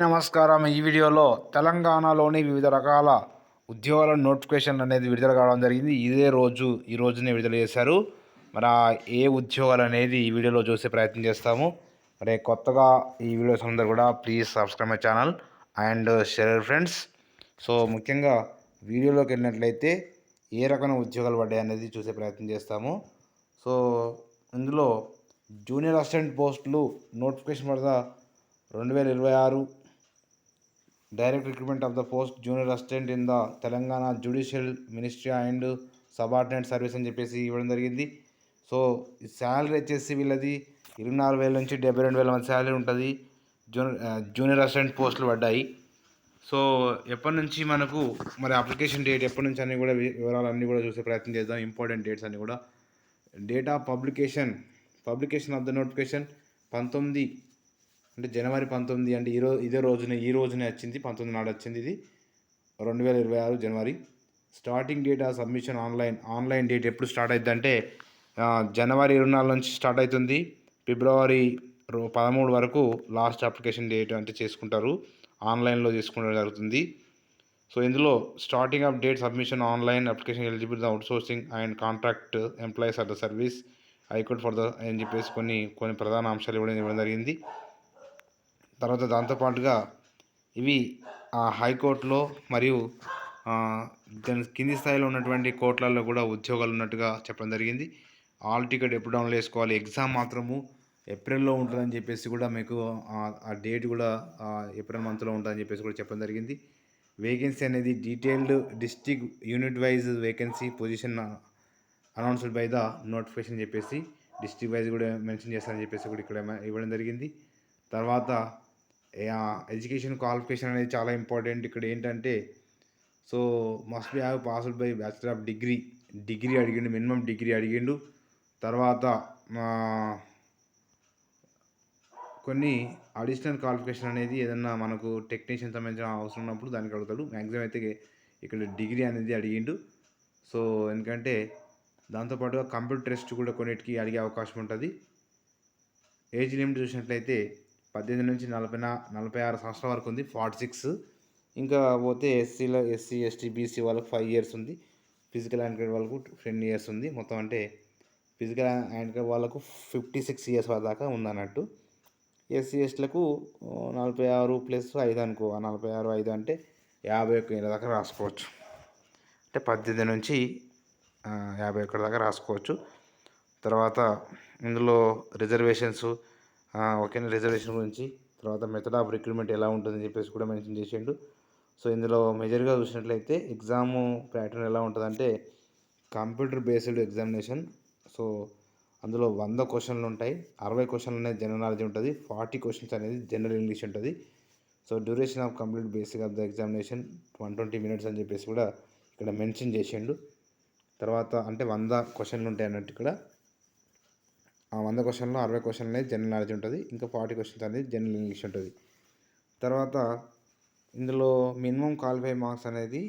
నమస్కారం. ఈ వీడియోలో తెలంగాణలోని వివిధ రకాల ఉద్యోగాల నోటిఫికేషన్ అనేది విడుదల కావడం జరిగింది. ఇదే రోజు ఈ రోజునే విడుదల చేశారు. మరి ఏ ఉద్యోగాలు అనేది ఈ వీడియోలో చూసే ప్రయత్నం చేస్తాము. మరి కొత్తగా ఈ వీడియోస్ అందరూ కూడా please subscribe my channel and share friends. So ముఖ్యంగా వీడియోలోకి వెళ్ళినట్లయితే ఏ రకమైన ఉద్యోగాలు పడ్డాయి అనేది చూసే ప్రయత్నం చేస్తాము. సో ఇందులో జూనియర్ అసిస్టెంట్ పోస్టులు నోటిఫికేషన్ పడదా రెండు వేల ఇరవై ఆరు direct recruitment of the post junior assistant in the Telangana judicial ministry and subordinate service అని చెప్పేసి ఇవ్వడం జరిగింది. సో శాలరీ వచ్చేసి వీళ్ళది ఇరవై నాలుగు వేల నుంచి డెబ్బై రెండు వేల మంది శాలరీ ఉంటుంది. జూనియర్ జూనియర్ అసిస్టెంట్ పోస్టులు పడ్డాయి. సో ఎప్పటి నుంచి మనకు మరి అప్లికేషన్ డేట్ ఎప్పటి నుంచి అన్ని కూడా వివరాలు అన్నీ కూడా చూసే ప్రయత్నం చేద్దాం. ఇంపార్టెంట్ డేట్స్ అన్నీ కూడా. Date of publication publication of the notification పంతొమ్మిది అంటే జనవరి పంతొమ్మిది అంటే ఈ రోజు ఇదే రోజున ఈ రోజునే వచ్చింది పంతొమ్మిది నాడు వచ్చింది ఇది. రెండు వేల ఇరవై ఆరు జనవరి. స్టార్టింగ్ డేట్ ఆ సబ్మిషన్ ఆన్లైన్ ఆన్లైన్ డేట్ ఎప్పుడు స్టార్ట్ అవుతుంది అంటే జనవరి ఇరవై నాలుగు నుంచి స్టార్ట్ అవుతుంది. ఫిబ్రవరి రో- పదమూడు వరకు లాస్ట్ అప్లికేషన్ డేట్ అంటే చేసుకుంటారు. ఆన్లైన్లో చేసుకోవడం జరుగుతుంది. సో ఇందులో starting of date submission online application eligible outsourcing and contract employees of the service high court for the అని చెప్పేసి కొన్ని కొన్ని ప్రధాన అంశాలు ఇవ్వడం ఇవ్వడం జరిగింది. తర్వాత దాంతోపాటుగా ఇవి ఆ, హైకోర్టులో మరియు దాని కింది స్థాయిలో ఉన్నటువంటి కోర్టులలో కూడా ఉద్యోగాలు ఉన్నట్టుగా చెప్పడం జరిగింది. ఆల్ టికెట్ ఎప్పుడు డౌన్లోడ్ చేసుకోవాలి? ఎగ్జామ్ మాత్రము ఏప్రిల్లో ఉంటుందని చెప్పేసి కూడా మీకు ఆ- డేట్ కూడా ఏప్రిల్ మంత్లో ఉంటుందని చెప్పేసి కూడా చెప్పడం జరిగింది. వేకెన్సీ అనేది detailed district unit wise vacancy position announced by the notification చెప్పేసి డిస్టిక్ వైజ్ కూడా మెన్షన్ చేస్తారని చెప్పేసి కూడా ఇక్కడ ఇవ్వడం జరిగింది. తర్వాత ఎడ్యుకేషన్ క్వాలిఫికేషన్ అనేది చాలా ఇంపార్టెంట్. ఇక్కడ ఏంటంటే so must be have passed by bachelor of degree degree అడిగిండు మినిమం డిగ్రీ అడిగిండు. తర్వాత కొన్ని అడిషనల్ క్వాలిఫికేషన్ అనేది ఏదన్నా మనకు టెక్నీషియన్ సంబంధించిన అవసరం ఉన్నప్పుడు దానికి అడుగుతాడు. మ్యాక్సిమం అయితే ఇక్కడ డిగ్రీ అనేది అడిగిండు. సో ఎందుకంటే దాంతోపాటుగా కంప్యూటర్ టెస్ట్ కూడా కొన్నిటికి అడిగే అవకాశం ఉంటుంది. ఏజ్ లిమిట్ చూసినట్లయితే పద్దెనిమిది నుంచి నలభై నా నలభై ఆరు సంవత్సరాల వరకు ఉంది ఫార్టీ సిక్స్. ఇంకా పోతే ఎస్సీలో ఎస్సీ ఎస్టీ బీసీ వాళ్ళకి ఫైవ్ ఇయర్స్ ఉంది ఫిజికల్ హ్యాండిక్యాప్ వాళ్ళకు టెన్ ఇయర్స్ ఉంది. మొత్తం అంటే ఫిజికల్ హ్యాండిక్యాప్ వాళ్ళకు ఫిఫ్టీ సిక్స్ ఇయర్స్ దాకా ఉందన్నట్టు. ఎస్సీ ఎస్టీలకు నలభై ఆరు ప్లస్ ఐదు అనుకో ఆ నలభై ఆరు ఐదు అంటే యాభై ఒక్క ఏళ్ళ దాకా రాసుకోవచ్చు. అంటే పద్దెనిమిది నుంచి యాభై ఒక్కటి దాకా రాసుకోవచ్చు. తర్వాత ఇందులో రిజర్వేషన్స్ ఓకేనా రిజర్వేషన్ గురించి. తర్వాత మెథడ్ ఆఫ్ రిక్రూట్మెంట్ ఎలా ఉంటుందని చెప్పేసి కూడా మెన్షన్ చేసిండు. సో ఇందులో మేజర్గా చూసినట్లయితే ఎగ్జామ్ ప్యాటర్న్ ఎలా ఉంటుందంటే కంప్యూటర్ బేస్డ్ ఎగ్జామినేషన్ సో అందులో వంద క్వశ్చన్లు ఉంటాయి. అరవై క్వశ్చన్లు అనేది జనరల్ నాలెడ్జ్ ఉంటుంది. ఫార్టీ క్వశ్చన్స్ అనేది జనరల్ ఇంగ్లీష్ ఉంటుంది. So duration of complete basic of the examination one twenty minutes అని చెప్పేసి కూడా ఇక్కడ మెన్షన్ చేసిండు. తర్వాత అంటే వంద క్వశ్చన్లు ఉంటాయి అన్నట్టు ఇక్కడ. ఆ వంద క్వశ్చన్లో అరవై క్వశ్చన్ అనేది జనరల్ నాలెడ్జ్ ఉంటుంది ఇంకా ఫార్టీ క్వశ్చన్స్ అనేది జనరల్ ఇంగ్లీష్ ఉంటుంది. తర్వాత ఇందులో మినిమం క్వాలిఫై మార్క్స్ అనేది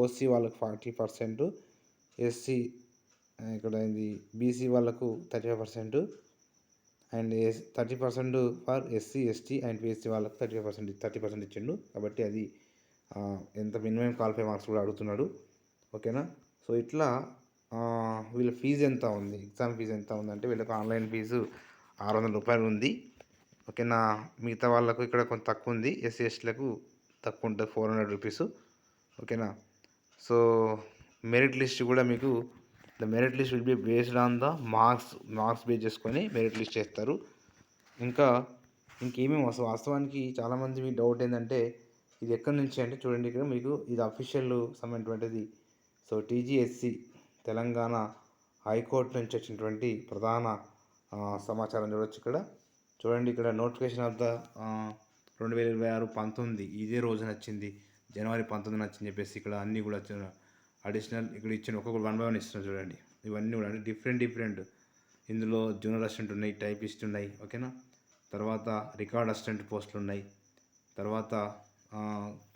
ఓసీ వాళ్ళకు ఫార్టీ పర్సెంట్ ఎస్సీ ఇక్కడ ఇది బీసీ వాళ్ళకు thirty five percent and S thirty percent for SC ST and PSC వాళ్ళకి thirty five percent thirty percent ఇచ్చిండు. కాబట్టి అది ఎంత మినిమం క్వాలిఫై మార్క్స్ కూడా అడుగుతున్నాడు. ఓకేనా? సో ఇట్లా వీళ్ళ ఫీజు ఎంత ఉంది? ఎగ్జామ్ ఫీజు ఎంత ఉంది అంటే వీళ్ళకి ఆన్లైన్ ఫీజు ఆరు వందల రూపాయలు ఉంది. ఓకేనా? మిగతా వాళ్ళకు ఇక్కడ కొంత తక్కువ ఉంది. ఎస్సీ ఎస్టీలకు తక్కువ ఉంటుంది ఫోర్ హండ్రెడ్ రూపీస్. ఓకేనా? సో మెరిట్ లిస్ట్ కూడా మీకు the merit list will be based on the marks marks base చేసుకొని మెరిట్ లిస్ట్ చేస్తారు. ఇంకా ఇంకేమేమి అసలు వాస్తవానికి చాలామంది మీ డౌట్ ఏంటంటే ఇది ఎక్కడి నుంచి అంటే చూడండి ఇక్కడ మీకు ఇది అఫీషియల్ సంబంధించినటువంటిది సో టీజీఎస్సి తెలంగాణ హైకోర్టు నుంచి వచ్చినటువంటి ప్రధాన సమాచారం చూడొచ్చు ఇక్కడ. చూడండి ఇక్కడ నోటిఫికేషన్ ఆఫ్ ద రెండు వేల ఇరవై ఆరు పంతొమ్మిది ఇదే రోజున వచ్చింది జనవరి పంతొమ్మిదిన వచ్చింది చెప్పేసి ఇక్కడ అన్నీ కూడా వచ్చిన అడిషనల్ ఇక్కడ ఇచ్చిన ఒక్కొక్క వన్ బై వన్ ఇస్తున్నారు చూడండి. ఇవన్నీ కూడా అంటే డిఫరెంట్ డిఫరెంట్ ఇందులో జూనియర్ అసిస్టెంట్ ఉన్నాయి టైపిస్ట్ ఉన్నాయి ఓకేనా తర్వాత రికార్డ్ అసిస్టెంట్ పోస్టులు ఉన్నాయి. తర్వాత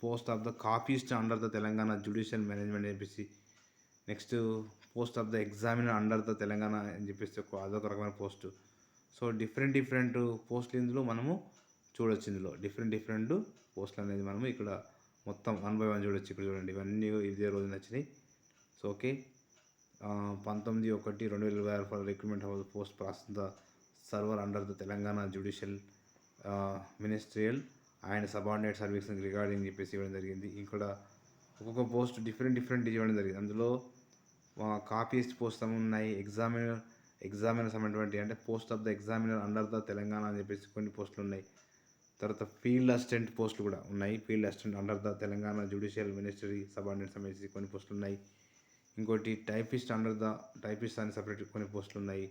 post of the copyist under the Telangana judicial management చెప్పేసి next post of the examiner under the Telangana అని చెప్పేసి ఒక అదొక రకమైన పోస్టు. సో డిఫరెంట్ డిఫరెంట్ పోస్టులు ఇందులో మనము చూడొచ్చు ఇందులో. డిఫరెంట్ డిఫరెంట్ పోస్టులు అనేది మనము ఇక్కడ మొత్తం వన్ బై వన్ చూడొచ్చు ఇక్కడ చూడండి. ఇవన్నీ ఇదే రోజు నచ్చినాయి. So okay. పంతొమ్మిది ఒకటి రెండు వేల ఇరవై ఆరు for recruitment house post process the server under the Telangana judicial ministerial and subordinate service regarding చెప్పేసి ఇవ్వడం జరిగింది. ఇక్కడ ఒక్కొక్క పోస్ట్ డిఫరెంట్ డిఫరెంట్ ఇవ్వడం జరిగింది. అందులో కాపీస్ పోస్ట్ ఉన్నాయి. ఎగ్జామినర్ ఎగ్జామినర్స్ అనేటువంటి అంటే post of the examiner under the Telangana అని చెప్పేసి కొన్ని పోస్టులు ఉన్నాయి. తర్వాత ఫీల్డ్ అసిస్టెంట్ పోస్టులు కూడా ఉన్నాయి. Field assistant under the Telangana judicial ministry subordinate సంబంధించి కొన్ని పోస్టులు ఉన్నాయి. ఇంకోటి టైపిస్ట్ అండర్ ద టైపిస్ట్ అని సపరేట్ కొన్ని పోస్టులు ఉన్నాయి.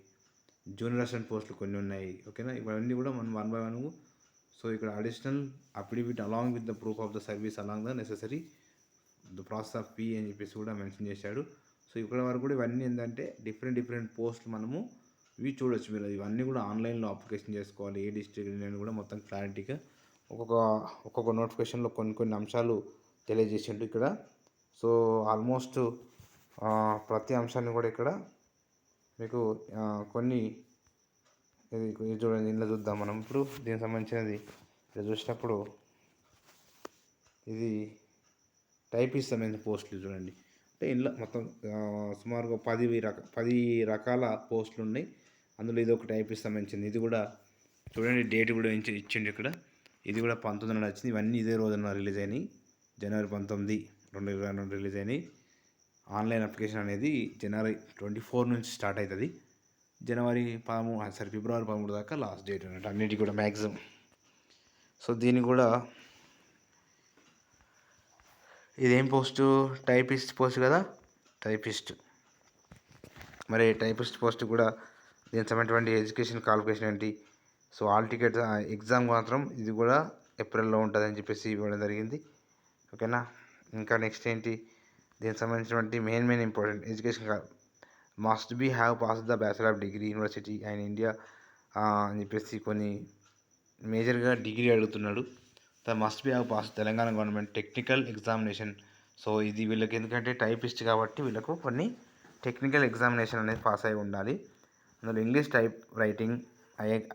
జూనియర్ అసిస్టెంట్ పోస్టులు కొన్ని ఉన్నాయి. ఓకేనా ఇవన్నీ కూడా మనం వన్ బై వన్ సో ఇక్కడ additional affidavit along with the proof of the service along the necessary the process of P అని చెప్పేసి కూడా మెన్షన్ చేశాడు. సో ఇక్కడ వరకు కూడా ఇవన్నీ ఏంటంటే డిఫరెంట్ డిఫరెంట్ పోస్టులు మనము ఇవి చూడొచ్చు మీరు. ఇవన్నీ కూడా ఆన్లైన్లో అప్లికేషన్ చేసుకోవాలి. ఏ డిస్ట్రిక్ట్ నేను కూడా మొత్తం క్లారిటీగా ఒక్కొక్క ఒక్కొక్క నోటిఫికేషన్లో కొన్ని కొన్ని అంశాలు తెలియజేసిండు ఇక్కడ. సో ఆల్మోస్ట్ ప్రతి అంశాన్ని కూడా ఇక్కడ మీకు కొన్ని ఇది చూడండి ఇంట్లో చూద్దాం మనం. ఇప్పుడు దీనికి సంబంధించినది ఇక్కడ చూసినప్పుడు ఇది టైపిస్ట్ సంబంధించిన పోస్టులు చూడండి. ఇందులో మొత్తం సుమారుగా పది రక పది రకాల పోస్టులు ఉన్నాయి. అందులో ఇది ఒకటి ఐపీఎస్ సంబంధించింది. ఇది కూడా చూడండి డేట్ కూడా ఇచ్చిండు ఇక్కడ. ఇది కూడా పంతొమ్మిది వచ్చింది ఇవన్నీ ఇదే రోజున రిలీజ్ అయినాయి. జనవరి పంతొమ్మిది రెండు ఇరవై రెండు రిలీజ్ అయినాయి. ఆన్లైన్ అప్లికేషన్ అనేది జనవరి ట్వంటీ ఫోర్ నుంచి స్టార్ట్ అవుతుంది. జనవరి పదమూడు సారీ ఫిబ్రవరి పదమూడు దాకా లాస్ట్ డేట్ అన్నట్టు. అన్నిటి కూడా మ్యాక్సిమం సో దీన్ని కూడా ఇదేం పోస్టు? టైపిస్ట్ పోస్ట్ కదా? టైపిస్ట్. మరి టైపిస్ట్ పోస్ట్ కూడా దీనికి సంబంధించినటువంటి ఎడ్యుకేషన్ క్వాలిఫికేషన్ ఏంటి? సో ఆల్ టికెట్ ఎగ్జామ్ మాత్రం ఇది కూడా ఏప్రిల్లో ఉంటుందని చెప్పేసి ఇవ్వడం జరిగింది. ఓకేనా? ఇంకా నెక్స్ట్ ఏంటి? దీనికి సంబంధించినటువంటి main main important education must be have pass the bachelor of degree university and India అని చెప్పేసి కొన్ని మేజర్గా డిగ్రీ అడుగుతున్నాడు. The must be have pass Telangana government technical examination so ఇది వీళ్ళకి ఎందుకంటే టైపిస్ట్ కాబట్టి వీళ్ళకు కొన్ని టెక్నికల్ ఎగ్జామినేషన్ అనేది పాస్ అయి ఉండాలి. అందులో English type writing higher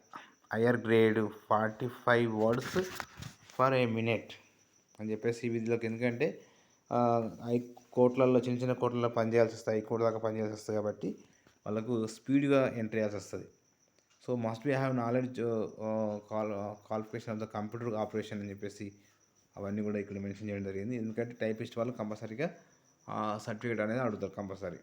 higher grade forty five words for a minute అని చెప్పేసి వీళ్ళకి ఎందుకంటే ఐ హై కోట్లలో చిన్న చిన్న కోట్లలో పనిచేయాల్సి వస్తాయి. కోట్ల దాకా పనిచేయాల్సి వస్తుంది కాబట్టి వాళ్ళకు స్పీడ్గా ఎంట్రీ చేయాల్సి వస్తుంది. So must be have knowledge call qualification of the computer operation అని చెప్పేసి అవన్నీ కూడా ఇక్కడ మెన్షన్ చేయడం జరిగింది. ఎందుకంటే టైపిస్ట్ వాళ్ళు కంపల్సరీగా సర్టిఫికేట్ అనేది అడుగుతారు కంపల్సరీ.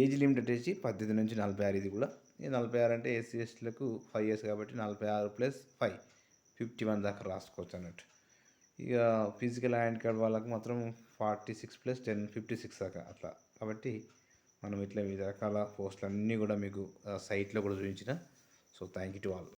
ఏజ్ లిమిట్ వచ్చేసి పద్దెనిమిది నుంచి నలభై ఆరు ఇది కూడా. నలభై ఆరు అంటే ఎస్సీ ఎస్టీలకు ఫైవ్ ఇయర్స్ కాబట్టి నలభై ఆరు ప్లస్ ఫైవ్ ఫిఫ్టీ వన్ దాకా రాసుకోవచ్చు అన్నట్టు. ఇక ఫిజికల్ హ్యాండ్ కార్డ్ వాళ్ళకి మాత్రం forty six plus ten fifty six దాకా అట్లా. కాబట్టి మనం ఇట్లా వివిధ రకాల పోస్టులు అన్నీ కూడా మీకు సైట్లో కూడా చూపించిన. So thank you to all